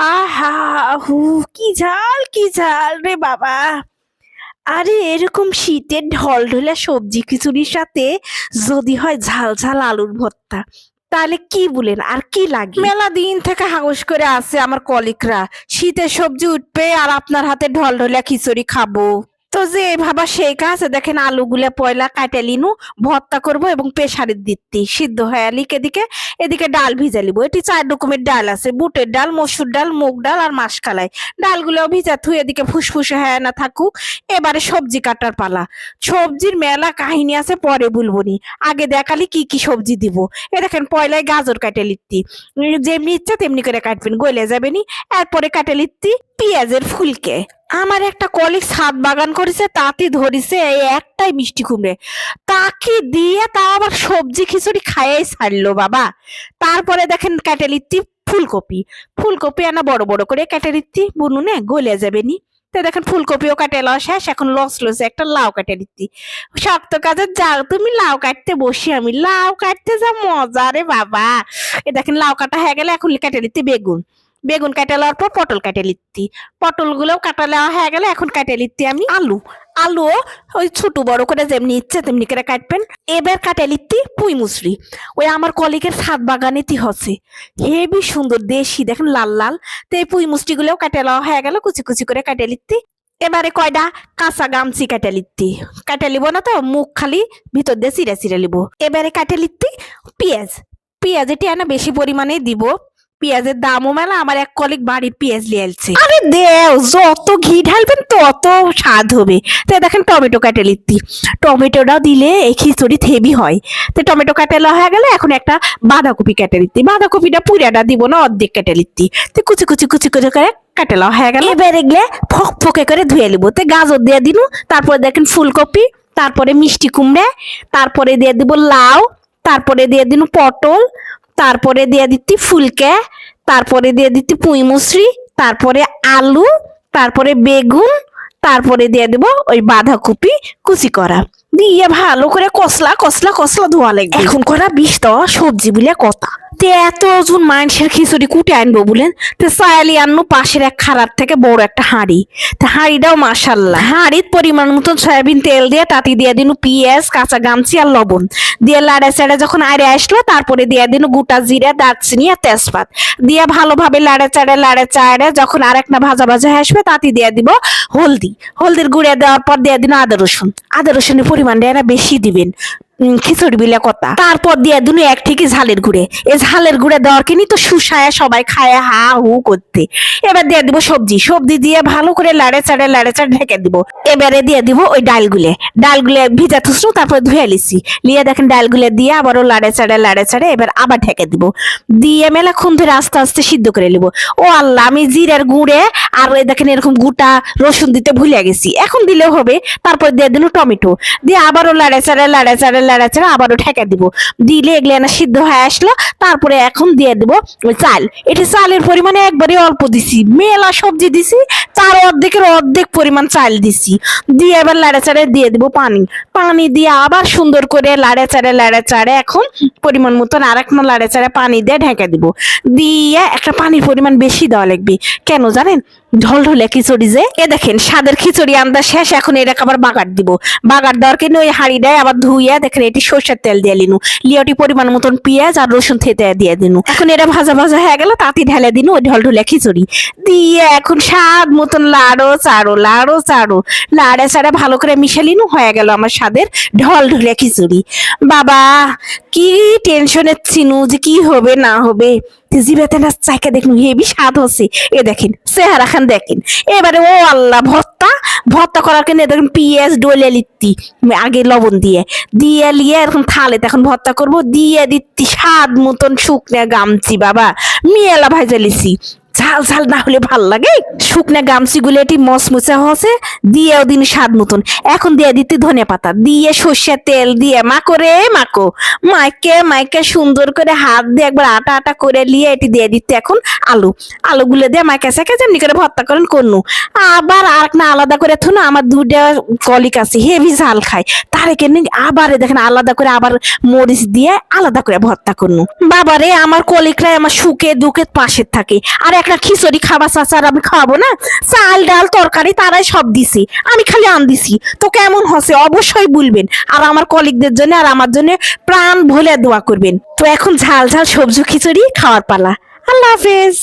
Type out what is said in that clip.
আহা, হু, কি ঝাল কি ঝাল রে বাবা। আরে, এরকম শীতের ঢল ঢলে সবজি খিচুড়ির সাথে যদি হয় ঝাল ঝাল আলুর ভর্তা, তাহলে কি বলেন, আর কি লাগে? মেলা দিন থেকে হাউস করে আছে আমার কলিকরা। শীতের সবজি উঠবে আর আপনার হাতে ঢল ঢলে খিচুড়ি খাব। তো যে ভাবা সেই কাজ দেখেন আলুগুলা পয়লা কাটে লিনু ভর্তা করব এবং প্রেসারে দিতি সিদ্ধ হয়ে আলিক এদিকে এদিকে ডাল ভিজা লিব। এটি চার রকমের ডাল আছে বুটের ডাল মসুর ডাল মুগ ডাল আর মাসকালাই। ডালগুলো ভিজা থুই এদিকে ফুসফুসে হ্যাঁ না থাকুক এবারে সবজি কাটার পালা। সবজির মেলা কাহিনী আছে পরে বলবনি আগে দেখালি কি কি সবজি দিব। এ দেখেন পয়লায় গাজর কাটে উম, যেমনি ইচ্ছা তেমনি করে কাটবেন গলে যাবেনি এরপরে কাটে লিত্তি পেঁয়াজের ফুলকে। আমার একটা কলিগ ছাদ বাগান করেছে, তাতে ধরিছে এই একটাই মিষ্টি কুমড়ে। তাকে দিয়ে তা আবার সবজি খিচুড়ি খাইয়াই ছাড়লো বাবা। তারপরে দেখেন লিত্তি ফুলকপি। ফুলকপি আনা বড় বড় করে লিত্তি বুনুনে গলে যাবে নি। তো দেখেন ফুলকপিও কাটে লওয়া শেষ, এখন লস লসে, একটা লাউ কাটে দিচ্ছি শক্ত কাজে যাও, তুমি লাউ কাটতে বসি আমি। লাউ কাটতে যা মজা রে বাবা। এ দেখেন লাউ কাটা হয়ে গেলে এখন কেটে দিচ্ছি বেগুন। বেগুন কাটে লওয়ার পর পটল কাটে লিত্তি পটল গুলোও কাটা নেওয়া হয়ে গেলে এখন কাটে লিত্তি আমি আলু। আলু ওই ছোট বড় করে যেমনি ইচ্ছে তেমনি করে কাটবেন। এবার কাটে লিত্তি পুঁই মুসরি। ওই আমার কলিগের ছাদ বাগানেতি হচ্ছে। হেবি সুন্দর দেশি, দেখেন লাল লাল। তো এই পুঁই মুসরি গুলোও কাটে লওয়া হয়ে গেল কুচি কুচি করে কাটে লিত্তি এবারে কয়টা কাঁচা গামছি কাটে লিত্তি কাটে লিব না তো? মুখ খালি ভিতর দিয়ে চিরে চিরে লিব। এবারে কাটে লিত্তি পেঁয়াজ। পেঁয়াজ এটি আনা বেশি পরিমাণে দিব। পেঁয়াজের দামও মেলা আমার এক কলিগ বাড়ির পেঁয়াজ নিয়ে আসছে আরে দেও যত ঘি ঢালবেন তত স্বাদ হবে। তো দেখেন টমেটো কাটে লিত্তি। টমেটোটা দিলে এই খিচুড়ি থেবি হয়। তো টমেটো কাটে লওয়া হয়ে গেলে এখন একটা বাঁধাকপি কেটে লিত্তি। বাঁধাকপিটা পুরাটা দিব না অর্ধেক কেটে লিত্তি। তো কুচি কুচি কুচি কুচি করে কাটে লওয়া হয়ে গেল। এবার এগুলো ফক ফকে করে ধুয়ে নিব। তো গাজর দিয়ে দিনু তারপরে দেখেন ফুলকপি তারপরে মিষ্টি কুমড়ে তারপরে দিয়ে দিব লাউ তারপরে দিয়ে দিন পটল তারপরে দিয়ে দিচ্ছি ফুলকে, তারপরে দিয়ে দিতি পুঁই মুসরি, তারপরে আলু, তারপরে বেগুন, তারপরে দিয়ে দেব ওই বাঁধাকপি কুচি করা। দিয়ে ভালো করে কসলা কসলা কসলা ধোয়া লাগবে। এখন করা বিষ দেওয়া সবজি বলে কথা। তে এত ওজন মানুষের খিচুড়ি কুটে আনব বলেন? তো সায়ালি আনলো পাশের এক খারাপ থেকে বড় একটা হাঁড়ি। তা হাঁড়িটাও মাসাল্লাহ হাঁড়ির পরিমাণ মতন সয়াবিন তেল দিয়ে তাতে দিয়ে দিনু পেঁয়াজ, কাঁচা গামছি আর লবণ। দিয়ে লাড়ে চাড়ে যখন আরে আসলো, তারপরে দিয়ে দিনু গোটা জিরা, দারচিনি আর তেজপাত। দিয়ে ভালোভাবে লাড়ে চাড়ে লাড়ে চাড়ে যখন আর একটা ভাজা ভাজা আসবে, তাতে দিয়ে দিব হলদি। হলদির গুঁড়ে দেওয়ার পর দিয়ে দিন আদা রসুন। আদা রসুনের পরিমাণটা এরা বেশি দিবেন। খিচুড়ি বিলে কথা। তারপর দিয়ে দিন এক ঠিকই ঝালের গুঁড়ে। এই ঝালের গুঁড়ে দেওয়ার কিনি তো সুসায়া সবাই খায়, হা, হু, করতে। এবার দিয়ে দিব সবজি। সবজি দিয়ে ভালো করে লাড়ে চাড়ে লাড়ে চাড়ে ঢেকে দিব। এবারে দিয়ে দিব ওই ডালগুলে। ডালগুলে ভিজা থুসনু তারপর ধুয়ে লিছি লিয়ে দেখেন ডালগুলে দিয়ে আবারও লাড়ে চাড়ে লাড়ে চাড়ে এবার আবার ঢেকে দিব। দিয়ে মেলাক্ষণ ধরে আস্তে আস্তে সিদ্ধ করে নিব। ও আল্লাহ, আমি জিরার গুঁড়ে আর ওই দেখেন এরকম গোটা রসুন দিতে ভুলে গেছি। এখন দিলেও হবে। তারপর দিয়ে দিন টমেটো। দিয়ে আবারও লাড়ে চাড়ে লাড়ে চাড়ে লাড়ে চাড়ে আবারও ঠেকে দিব। দিলে এগুলো না সিদ্ধ হয়ে আসলো, তারপরে এখন দিয়ে দিব ওই চাল। এটি চালের পরিমাণে একবারে অল্প দিছি, মেলা সবজি দিছি তার অর্ধেকের অর্ধেক পরিমাণ চাল দিছি। দিয়ে এবার লাড়ে চাড়ে দিয়ে দিব পানি। পানি দিয়ে আবার সুন্দর করে লাড়ে চাড়ে লাড়ে চাড়ে এখন পরিমাণ মতন আর একটা লাড়ে চাড়ে পানি দিয়ে ঢেকে দিব। দিয়ে একটা পানির পরিমাণ বেশি দেওয়া লাগবে। কেন জানেন? ঢল ঢলে খিচুড়ি যে। এ দেখেন, স্বাদের খিচুড়ি আন্দা শেষ, এখন এটাকে আবার বাগার দিব। বাগার দেওয়ার কিনে ওই হাঁড়ি দেয়? আবার ধুইয়া দেখেন, এটি সর্ষের তেল দিয়ে লিনু। লিওটি পরিমাণ মতন পেঁয়াজ আর রসুন থেতে দিয়ে দিনু। এখন এটা ভাজা ভাজা হয়ে গেল, তাতে ঢেলে দিনু ওই ঢল ঢলে খিচুড়ি। দিয়ে এখন স্বাদ মতন লাড়ো, চাড়ো লাড়ো, চাড়ো। লাড়ে চাড়ে ভালো করে মিশে লিনু, হয়ে গেল আমার স্বাদের ঢল ঢলে খিচুড়ি। বাবা, কি টেনশনের চিনু যে কি হবে, না হবে। জিবেতে না চাইকে দেখুন, হেবি স্বাদ হচ্ছে। এ দেখেন, চেহারা খান দেখেন। এবারে, ও আল্লাহ, ভর্তা? ভর্তা করার কেন দেখুন পিঁয়াজ, ডলে লিত্তি আগে লবণ দিয়ে। দিয়ে লিয়ে এরকম থালে তখন ভর্তা করব। দিয়ে দিত্তি স্বাদ মতন শুকনা গামছি, বাবা। মিয়ালা ভাজা লিছি। ঝাল ঝাল না হলে ভালো লাগে। শুকনা গামছি গুলো এটি মচমচে হসে দিয়ে দিন স্বাদ মতন। এখন দিয়ে দিতে ধনে পাতা। দিয়ে সর্ষের তেল দিয়ে মাকো রে মাকো মাইকে মাইকে সুন্দর করে হাত দিয়ে একবার আটা আটা করে নিয়ে এটি দিয়ে দিতে এখন আলু। আলুগুলো দিয়ে মাইকে সেকে যেমনি করে ভর্তা করেন করনু। আবার আর না আলাদা করে থুনো, আমার দুটা কলিক আছে, হেভি ঝাল খায়। তারেকে আবার দেখেন আলাদা করে আবার মরিচ দিয়ে আলাদা করে ভর্তা করনু। বাবারে, আমার কলিকরাই আমার সুখে দুঃখে পাশে থাকে। আর একটা খিচুড়ি খাবার চাচার আমি খাওয়াবো না? চাল, ডাল, তরকারি তারাই সব দিছি। আমি খালি আন দিছি তো কেমন হসে? অবশ্যই বলবেন। আর আমার কলিকদের জন্য আর আমার জন্য প্রাণ ভরে দোয়া করবেন। তো এখন ঝাল ঝাল সবজি খিচুড়ি খাওয়ার পালা। আল্লাহ হাফেজ।